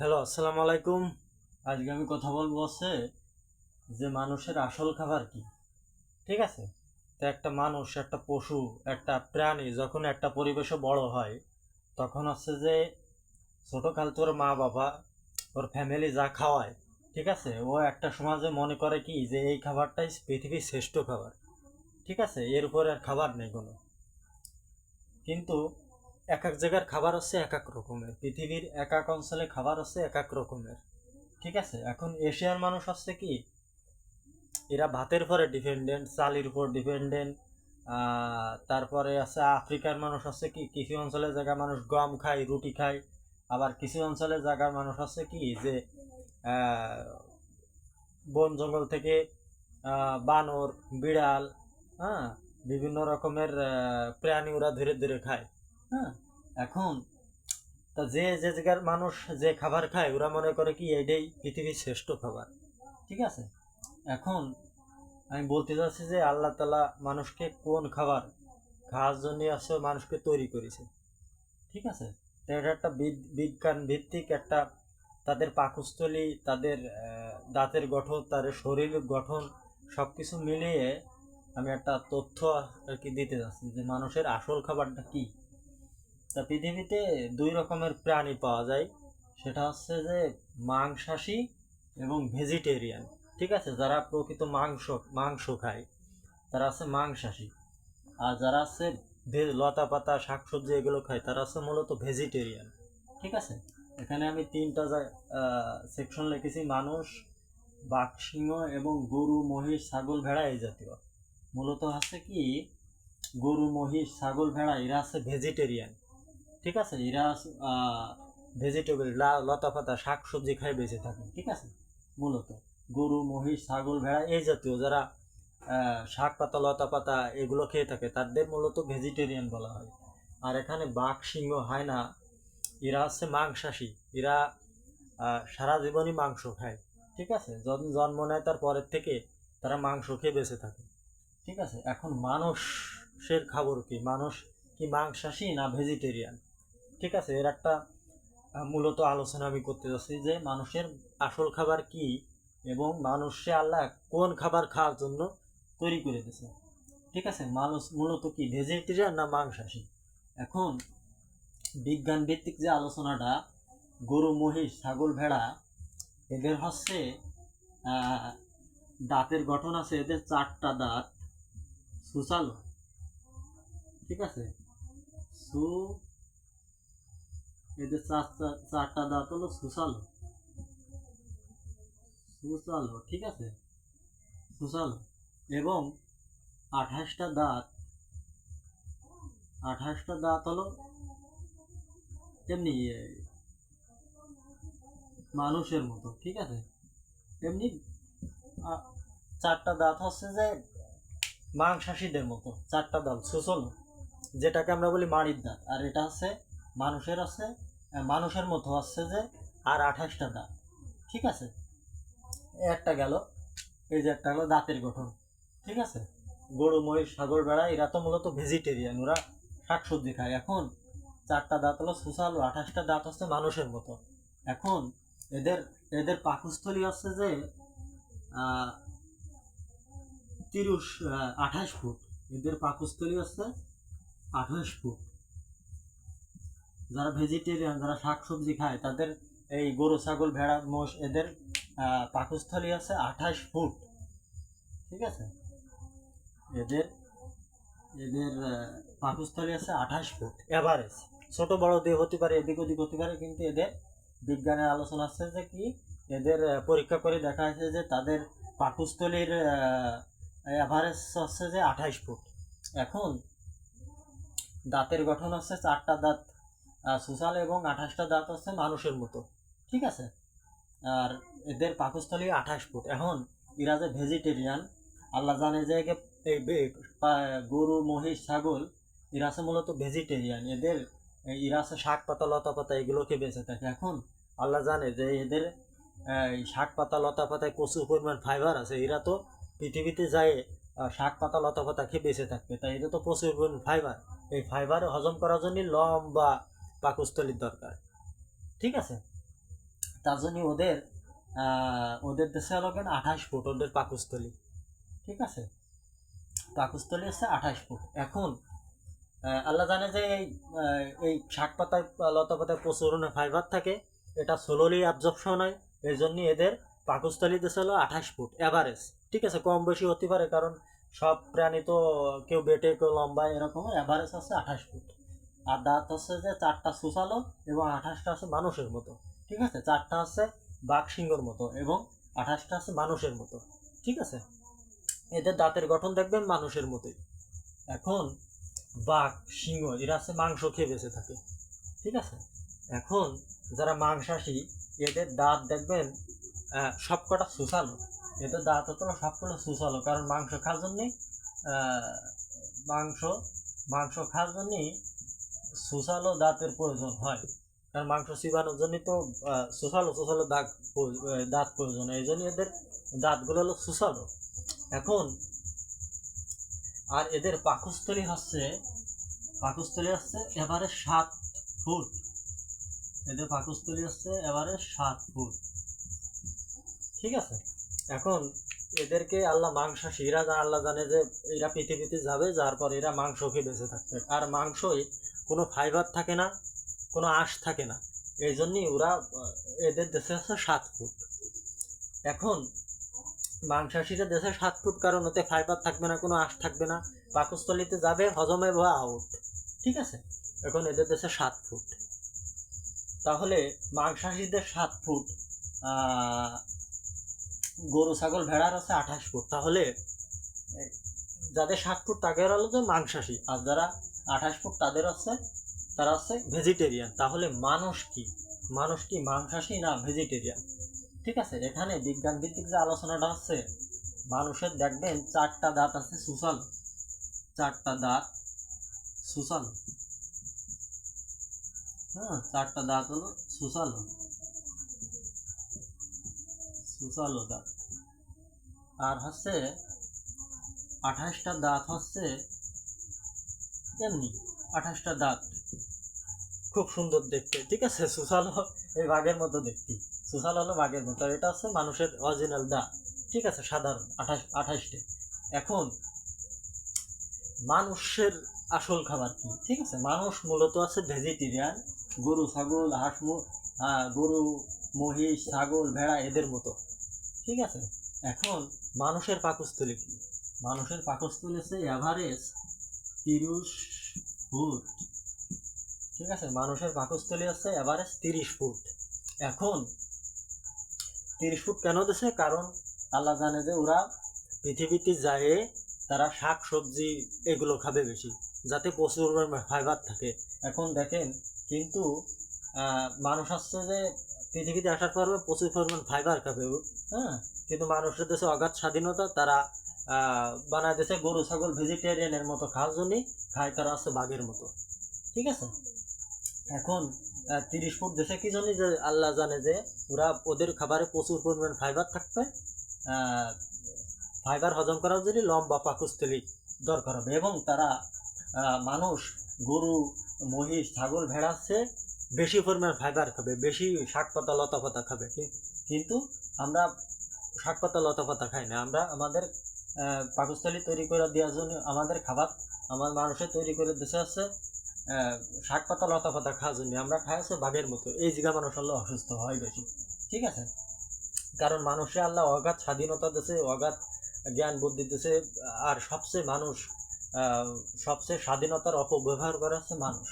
Hello, আসসালামু আলাইকুম। আজকে আমি কথা বলব হচ্ছে যে মানুষের আসল খাবার কি, ঠিক আছে? তো একটা মানুষ, একটা পশু, একটা প্রাণী যখন একটা পরিবেশে বড় হয়, তখন হচ্ছে যে ছোটোকাল তোর মা বাবা, ওর ফ্যামিলি যা খাওয়ায়, ঠিক আছে? ও একটা সমাজে মনে করে কি যে এই খাবারটাই পৃথিবীর শ্রেষ্ঠ খাবার, ঠিক আছে? এর উপরে আর খাবার নেই কোনো। কিন্তু এক এক জায়গার খাবার হচ্ছে এক এক রকমের। পৃথিবীর এক এক অঞ্চলে খাবার হচ্ছে এক এক রকমের। ঠিক আছে? এখন এশিয়ার মানুষ হচ্ছে কি? এরা ভাতের পরে ডিপেন্ডেন্ট চালির উপর ডিপেন্ডেন্ট তারপরে আছে আফ্রিকার মানুষ হচ্ছে কি? কিছু অঞ্চলের জায়গায় মানুষ গম খায়, রুটি খায়। আবার কিছু অঞ্চলের জায়গার মানুষ আছে কি? যে বন জঙ্গল থেকে বানর, বিড়াল হ্যাঁ? বিভিন্ন রকমের প্রাণী ওরা ধরে ধরে খায়। হ্যাঁ এখন তা যে যে জায়গার মানুষ যে খাবার খায়, ওরা মনে করে কি এটাই পৃথিবীর শ্রেষ্ঠ খাবার, ঠিক আছে? এখন আমি বলতে চাচ্ছি যে আল্লাহ তালা মানুষকে কোন খাবার খাওয়ার জন্য আছে মানুষকে তৈরি করেছে, ঠিক আছে? তো এটা একটা বিজ্ঞান ভিত্তিক একটা তাদের পাকস্থলী, তাদের দাঁতের গঠন তাদের শরীরের গঠন সব কিছু মিলিয়ে আমি একটা তথ্য আর কি দিতে যাচ্ছি যে মানুষের আসল খাবারটা কী? তা পৃথিবীতে দুই রকমের প্রাণী পাওয়া যায়। সেটা হচ্ছে যে মাংসাশী এবং ভেজিটেরিয়ান, ঠিক আছে? যারা প্রকৃত মাংস মাংস খায়, তারা আছে মাংসাশী। আর যারা আছে লতা পাতা, শাকসবজি এগুলো খায়, তারা আছে মূলত ভেজিটেরিয়ান, ঠিক আছে? এখানে আমি তিনটা সেকশন লিখেছি। মানুষ, বাঘ, সিংহ এবং গরু, মহিষ, ছাগল, ভেড়া এই জাতীয়। মূলত হচ্ছে কি, গরু, মহিষ, ছাগল, ভেড়া, এরা আছে ভেজিটেরিয়ান। ঠিক আছে? এরা ভেজিটেবল লতা পাতা শাক সবজি খাই বেঁচে থাকে ঠিক আছে? মূলত। গরু, মহিষ, ছাগল, ভেড়া, এই জাতীয় যারা শাক পাতা, লতা পাতা এগুলো খেয়ে থাকে, তাদের মূলত ভেজিটেরিয়ান বলা হয়। আর এখানে বাঘ, সিংহ হয় না এরা হচ্ছে মাংসাশী। এরা সারা জীবনই মাংস খায়, ঠিক আছে? যখন জন্ম নেয় তার পরের থেকে, তারা মাংস খেয়ে বেঁচে থাকে, ঠিক আছে? এখন মানুষের খাবার কি? মানুষ কি মাংসাশী না ভেজিটেরিয়ান ঠিক আছে, এর একটা মূলত আলোচনা আমি করতে যাচ্ছি যে মানুষের আসল খাবার কি এবং মানুষে আল্লাহ কোন খাবার খাওয়ার জন্য তৈরি করে দিয়েছে। ঠিক আছে, মানুষ মূলত কি ভেজিটেরিয়ান না মাংসাশী? এখন বিজ্ঞান ভিত্তিক যে আলোচনাটা, গরু, মহিষ, ছাগল, ভেড়া, এদের হচ্ছে দাঁতের গঠন আছে, এদের চারটা দাঁত, সুচালো। ঠিক আছে? সু এদের চারটা চারটা দাঁত হলো সুসালো সুসালো ঠিক আছে? সুসালো এবং আঠাশটা দাঁত আঠাশটা দাঁত হলো এমনি মানুষের মতো, ঠিক আছে? এমনি চারটা দাঁত হচ্ছে যে মাংসাশীদের মতো, চারটা দাঁত সুসল যেটাকে আমরা বলি মাড়ির দাঁত। আর এটা হচ্ছে মানুষের আছে মানুষের মতো হচ্ছে যে আর আঠাশটা দাঁত। ঠিক আছে? একটা গেল। এই যে একটা হলো দাঁতের গঠন। ঠিক আছে? গরু, মহিষ সাগর বেড়া এরা তো মূলত ভেজিটেরিয়ান ওরা শাকসবজি খায়। এখন চারটা দাঁত হলো সুসাল ও আঠাশটা দাঁত হচ্ছে মানুষের মতো। এখন এদের এদের পাকস্থলী হচ্ছে যে তিরিশ আঠাশ ফুট। এদের পাকস্থলী হচ্ছে আঠাশ ফুট। যারা ভেজিটেরিয়ান যারা শাকসবজি খায়, তাদের এই গরু, ছাগল, ভেড়া, মোষ, এদের পাকস্থলী আছে আঠাশ ফুট। ঠিক আছে? এদের এদের পাকস্থলী আছে আঠাশ ফুট এভারেজ ছোট, বড় দিয়ে হতে পারে, এদিক ওদিক হতে পারে, কিন্তু এদের বিজ্ঞানের আলোচনা আছে যে কি, এদের পরীক্ষা করে দেখা যাচ্ছে যে তাদের পাকস্থলীর অ্যাভারেজ হচ্ছে যে আঠাশ ফুট। এখন, দাঁতের গঠন হচ্ছে চারটা দাঁত। সুসাল এবং আঠাশটা দাঁত হচ্ছে মানুষের মতো। ঠিক আছে? আর এদের পাকস্থলী আঠাশ ফুট। এখন এরা যে ভেজিটেরিয়ান আল্লাহ জানে যে এই গরু, মহিষ, ছাগল, এরা আছে মূলত ভেজিটেরিয়ান এদের এরা আছে শাক পাতা, লতা পাতা, এগুলোকে বেঁচে থাকে। এখন আল্লাহ জানে যে এদের শাক পাতা, লতা পাতায় প্রচুর পরিমাণ ফাইবার আছে। এরা তো পৃথিবীতে যায় শাক পাতা, লতা পাতা খেয়ে বেঁচে থাকবে। তাই এটা তো প্রচুর পরিমাণ ফাইবার এই ফাইবার হজম করার জন্য লম্বা পাকস্থলীর দরকার। ঠিক আছে? তার জন্য ওদের ওদের দেশে হলো কেন আঠাশ ফুট ওদের পাকস্থলী। ঠিক আছে? পাকস্থলী হচ্ছে আঠাশ ফুট। এখন আল্লাহ জানে যে এই এই শাক পাতায়, লতা পাতায় প্রচুর ফাইবার থাকে। এটা সোলোলি অ্যাবজর্পশন হয়। এই জন্য এদের পাকস্থলী দেশে হলো আঠাশ ফুট অ্যাভারেজ ঠিক আছে? কম বেশি হতে পারে, কারণ সব প্রাণী তো কেউ বেটে, কেউ লম্বা, এরকম। অ্যাভারেজ আছে আঠাশ ফুট। আর দাঁত হচ্ছে যে চারটা সুসালো এবং আঠাশটা আছে মানুষের মতো, ঠিক আছে? চারটা হচ্ছে বাঘ সিংহর মতো এবং আঠাশটা হচ্ছে মানুষের মতো, ঠিক আছে? এদের দাঁতের গঠন দেখবেন মানুষের মতোই। এখন বাঘ, সিংহ, এরা হচ্ছে মাংস খেয়ে বেঁচে থাকে, ঠিক আছে? এখন যারা মাংসাশী, এদের দাঁত দেখবেন সবকটা সুসালো এদের দাঁত হতো সবকটা সুসালো কারণ মাংস খাওয়ার জন্যে মাংস মাংস খাওয়ার জন্যেই সুসালো দাঁতের প্রয়োজন হয়। কারণ মাংস চিবানোর জন্য তো সুসালো সুসালো দাঁত দাঁত প্রয়োজন এই জন্য এদের দাঁতগুলো হলো সুসালো এখন আর এদের পাকস্থলী হচ্ছে পাকস্থলী হচ্ছে এবারে সাত ফুট। এদের পাকস্থলী হচ্ছে এবারে সাত ফুট। ঠিক আছে? এখন এদেরকে আল্লাহ মাংস এরা আল্লাহ জানে যে এরা পৃথিবীতে যাবে, যার পর এরা মাংস খেয়ে বেঁচে থাকবে। আর মাংসই কোনো ফাইবার থাকে না, কোনো আঁশ থাকে না। এই জন্যই ওরা এদের দেশে আছে সাত ফুট। এখন মাংসাশীরা দেশে সাত ফুট কারণ ওতে ফাইবার থাকবে না, কোনো আঁশ থাকবে না। পাকস্থলিতে যাবে, হজমে বা আউট ঠিক আছে? এখন এদের দেশে সাত ফুট। তাহলে মাংসাশীদের সাত ফুট গরু, ছাগল, ভেড়ার আছে আঠাশ ফুট। তাহলে যাদের সাত ফুট তাদের হলো যে মাংসাশী। আর যারা আঠাশ ফুট তাদের হচ্ছে তারা হচ্ছে ভেজিটেরিয়ান তাহলে মানুষ কি? মানুষ কি মাংসাশী না ভেজিটেরিয়ান ঠিক আছে, এখানে বিজ্ঞান ভিত্তিক যে আলোচনাটা হচ্ছে মানুষের দেখবেন চারটা দাঁত আছে সুসালো চারটা দাঁত সুসালো হ্যাঁ চারটা দাঁত হলো সুসালো সুসালো দাঁত। আর হচ্ছে আঠাশটা দাঁত হচ্ছে এমনি আঠাশটা দাঁত খুব সুন্দর দেখতে। ঠিক আছে সুসালো এই বাঘের মতো দেখতে। সুসাল হলো বাঘের মতো। এটা হচ্ছে মানুষের অরিজিনাল দাঁত ঠিক আছে, সাধারণ, আঠাশ, আঠাশটে। এখন, মানুষের আসল খাবার কি? ঠিক আছে, মানুষ মূলত আছে ভেজিটেরিয়ান গরু, ছাগল, হাঁস গরু, মহিষ, ছাগল, ভেড়া, এদের মতো। ঠিক আছে? এখন, মানুষের পাকস্থলী কি? মানুষের পাকস্থলী হচ্ছে অ্যাভারেজ তিরিশ ফুট। ঠিক আছে, মানুষের পাকস্থলী হচ্ছে অ্যাভারেজ তিরিশ ফুট। এখন তিরিশ ফুট কেন দিছে? কারণ আল্লাহ জানে যে ওরা পৃথিবীতে যায় তারা শাক সবজি এগুলো খাবে বেশি, যাতে প্রচুর ফাইবার থাকে। এখন দেখেন, কিন্তু মানুষ আসছে যে পৃথিবীতে আসার পর প্রচুর পরিমাণ ফাইবার খাবে। হ্যাঁ কিন্তু মানুষের দেশে অগাধ স্বাধীনতা, তারা বানায় দেশে গরু, ছাগল ভেজিটেরিয়ানের মতো খাওয়ার জন্যই খায় তারা আছে বাঘের মতো। ঠিক আছে? এখন তিরিশ ফুট দেশে কি জানি যে আল্লাহ জানে যে ওরা ওদের খাবারে প্রচুর পরিমাণ ফাইবার থাকবে। ফাইবার হজম করার জন্য লম্বা পাকস্থলী দরকার হবে এবং তারা মানুষ, গরু, মহিষ, ছাগল, ভেড়া চেয়ে বেশি পরিমাণ ফাইবার খাবে, বেশি শাক পাতা, লতা পাতা খাবে। কিন্তু আমরা শাক পাতা, লতা পাতা খাই না। আমরা আমাদের পাকস্থলী তৈরি করে দেওয়ার জন্য আমাদের খাবার আমার মানুষের তৈরি করে দেশে আছে। শাক পাতা, লতা পাতা খাওয়ার জন্য আমরা খাই আছে বাঘের মতো। এই জায়গা মানুষ আল্লাহ অসুস্থ হয় বেশি। ঠিক আছে? কারণ মানুষে আল্লাহ অগাধ স্বাধীনতা দিতেছে অগাধ জ্ঞান বুদ্ধি দিতেছে আর সবচেয়ে মানুষ সবচেয়ে স্বাধীনতার অপব্যবহার করে হচ্ছে মানুষ।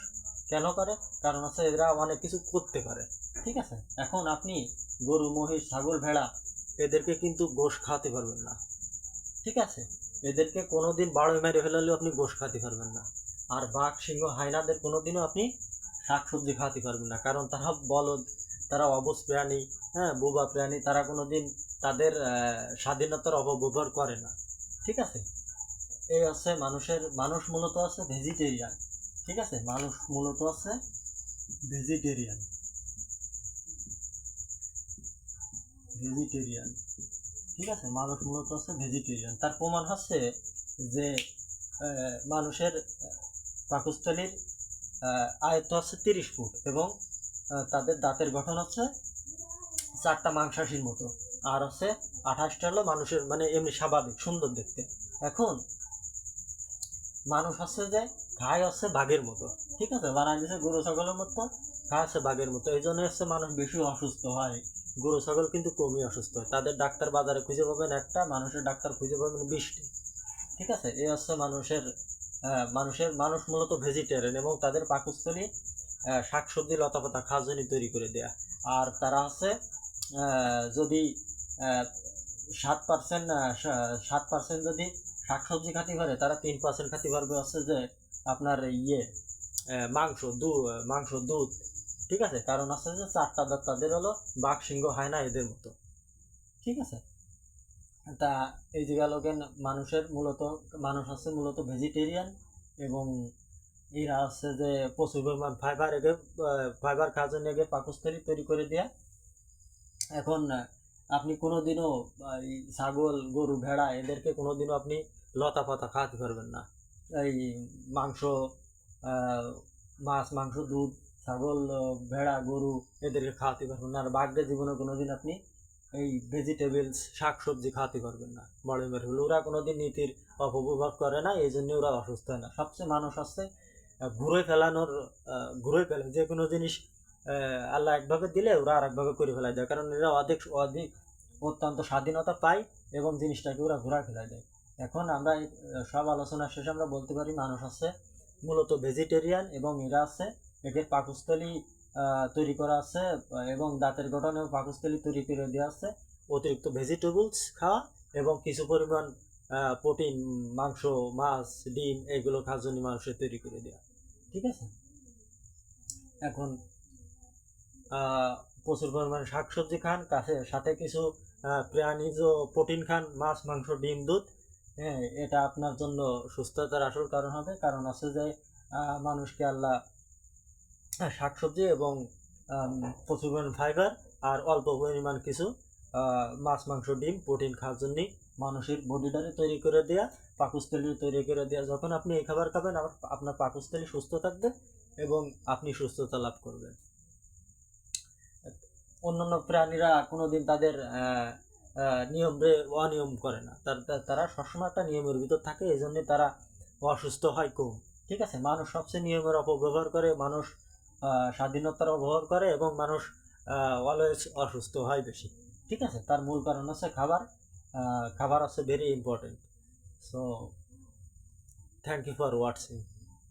কেন করে? কারণ হচ্ছে এরা অনেক কিছু করতে পারে। ঠিক আছে? এখন আপনি গরু, মহিষ, ছাগল, ভেড়া, এদেরকে কিন্তু গোশ খাওয়াতে পারবেন না। ঠিক আছে? এদেরকে কোনোদিন বারো মেরে ফেলালেও আপনি গোশ খাওয়াতে পারবেন না। আর বাঘ সিংহ হায়নাদের কোনোদিনও আপনি শাক সবজি খাওয়াতে পারবেন না। কারণ তারা বলদ তারা অবস প্রাণী হ্যাঁ বোবা প্রাণী তারা কোনোদিন তাদের আহ, স্বাধীনতার অপব্যবহার করে না। ঠিক আছে? এই হচ্ছে মানুষের মানুষ মূলত আছে ভেজিটেরিয়ান ঠিক আছে? মানুষ মূলত আছে ভেজিটেরিয়ান ভেজিটেরিয়ান ঠিক আছে? মানুষ মূলত হচ্ছে ভেজিটেরিয়ান তার প্রমাণ হচ্ছে যে মানুষের পাকস্থলীর আয়ত্ত হচ্ছে তিরিশ ফুট এবং তাদের দাঁতের গঠন হচ্ছে চারটা মাংসাশীর মতো। আর হচ্ছে আঠাশটা হলো মানুষের মানে এমনি স্বাভাবিক, সুন্দর দেখতে। এখন মানুষ হচ্ছে যে খায় হচ্ছে বাঘের মতো, ঠিক আছে? বানাই দিচ্ছে গরু, ছাগলের মতো, খায় হচ্ছে বাঘের মতো। এই জন্য হচ্ছে মানুষ বেশি অসুস্থ হয়। গরু ছাগল কিন্তু কমই অসুস্থ হয়। তাদের ডাক্তার বাজারে খুঁজে পাবেন একটা মানুষের ডাক্তার খুঁজে পাবেন বিশটি। ঠিক আছে? এই হচ্ছে মানুষের মানুষের মানুষ মূলত ভেজিটেরিয়ান এবং তাদের পাকস্থলী শাকসবজি লতাপাতা খাজনি তৈরি করে দেয়া। আর তারা আহ, যদি সাত পার্সেন্ট সাত পার্সেন্ট যদি শাকসবজি খাতে পারে তারা তিন পার্সেন্ট খাতে পারবে হচ্ছে যে আপনার ইয়ে মাংস দু মাংস দুধ ঠিক আছে? কারণ আছে যে চারটা দাঁত তাদের হলো বাঘ সিংহ হয় না এদের মতো। ঠিক আছে? তা এই যে গেল কেন? মানুষের মূলত মানুষ আছে মূলত ভেজিটেরিয়ান এবং এরা হচ্ছে যে প্রচুর পরিমাণ ফাইবার এগে ফাইবার খাওয়ার জন্য এগে পাকস্থলী তৈরি করে দেয়া। এখন আপনি কোনোদিনও আহ, এই ছাগল গরু ভেড়া এদেরকে কোনোদিনও আপনি লতা পাতা খাওয়াতে পারবেন না। এই মাংস মাছ মাংস দুধ ছাগল ভেড়া, গরু এদেরকে খাওয়াতে পারবেন না। আর বাঘদের জীবনে কোনোদিন আপনি এই ভেজিটেবলস শাক সবজি খাওয়াতে পারবেন না। বড় মেরে হলো, ওরা কোনোদিন নীতির অপব্যবহার করে না এই জন্য ওরা অসুস্থ হয় না। সবচেয়ে মানুষ আছে ঘুরে ফেলানোর ঘুরে ফেলে। যে কোনো জিনিস আল্লাহ একভাবে দিলে ওরা আর একভাবে করে ফেলাই দেয়। কারণ এরা অধিক অধিক অত্যন্ত স্বাধীনতা পায় এবং জিনিসটাকে ওরা ঘোরা ফেলাই দেয়। এখন আমরা সব আলোচনা শেষে আমরা বলতে পারি, মানুষ আছে মূলত ভেজিটেরিয়ান এবং এরা আছে এদের পাকস্থলী তৈরি করা আছে, এবং দাঁতের গঠনেও পাকস্থলী তৈরি করে দেওয়া আছে। অতিরিক্ত ভেজিটেবলস খাওয়া এবং কিছু পরিমাণ প্রোটিন, মাংস, মাছ, ডিম এগুলো খাওয়ার জন্য মানুষের তৈরি করে দেওয়া ঠিক আছে? এখন প্রচুর পরিমাণে শাকসবজি খান, কাছে, সাথে কিছু প্রাণীজ প্রোটিন খান, মাছ, মাংস, ডিম, দুধ। হ্যাঁ এটা আপনার জন্য সুস্থতার আসল কারণ হবে, কারণ আছে যে মানুষকে আল্লাহ শাকসবজি এবং প্রচুর পরিমাণ ফাইবার আর অল্প পরিমাণ কিছু মাছ, মাংস, ডিম প্রোটিন খাওয়ার জন্য মানুষের বডিটারে তৈরি করে দেয়া পাকস্থলী তৈরি করে দেয়া। যখন আপনি এই খাবার খাবেন আপনার পাকস্থলী সুস্থ থাকবে এবং আপনি সুস্থতা লাভ করবেন। অন্যান্য প্রাণীরা কোনোদিন তাদের নিয়ম অনিয়ম করে না। তার- সবসময় একটা নিয়মের ভিতর থাকে এই জন্যে তারা অসুস্থ হয় কম। ঠিক আছে? মানুষ সবচেয়ে নিয়মের অপব্যবহার করে, মানুষ স্বাধীনতার অভাব করে এবং মানুষ অলওয়েজ অসুস্থ হয় বেশি। ঠিক আছে? তার মূল কারণ হচ্ছে খাবার। খাবার হচ্ছে very important so thank you for watching